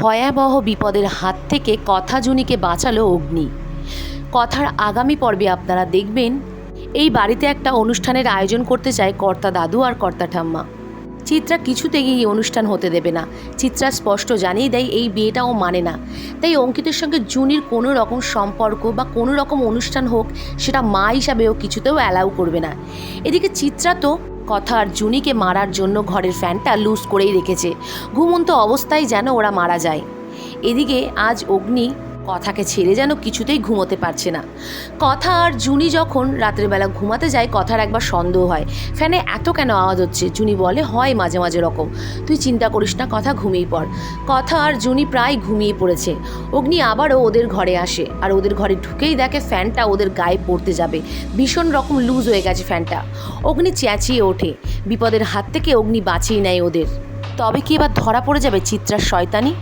ভয়াবহ বিপদের হাত থেকে কথা জুনিকে বাঁচালো অগ্নি। কথার আগামী পর্বে আপনারা দেখবেন, এই বাড়িতে একটা অনুষ্ঠানের আয়োজন করতে চায় কর্তা দাদু আর কর্তা ঠাম্মা। চিত্রা কিছুতেই এই অনুষ্ঠান হতে দেবে না। চিত্রা স্পষ্ট জানিয়ে দেয়, এই বিয়েটা ও মানে না। তাই অঙ্কিতের সঙ্গে জুনির কোনো রকম সম্পর্ক বা কোনো রকম অনুষ্ঠান হোক, সেটা মা হিসাবেও কিছুতেও অ্যালাউ করবে না। এদিকে চিত্রা তো কথা আর জুনিকে মারার জন্য ঘরের ফ্যানটা লুজ করেই রেখেছে। ঘুমন্ত অবস্থায় যেন ওরা মারা যায়। এদিকে আজ অগ্নি কথাকে ছেড়ে যেন কিছুতেই ঘুমোতে পারছে না। কথা আর জুনি যখন রাতের বেলা ঘুমাতে যায়, কথার একবার সন্দেহ হয়। ফ্যানে এত কেন আওয়াজ হচ্ছে? জুনি বলে, হয় মাঝে মাঝে রকম। তুই চিন্তা করিস না, কথা ঘুমিয়ে পড়। কথা আর জুনি প্রায় ঘুমিয়ে পড়েছে। অগ্নি আবারও ওদের ঘরে আসে। আর ওদের ঘরে ঢুকেই দেখে ফ্যানটা ওদের গায়ে পড়তে যাবে। ভীষণ রকম লুজ হয়ে গেছে ফ্যানটা। অগ্নি চেঁচিয়ে ওঠে। বিপদের হাত থেকে অগ্নি বাঁচিয়ে নেয় ওদের। তবে কি এবার ধরা পড়ে যাবে চিত্রার শয়তানি?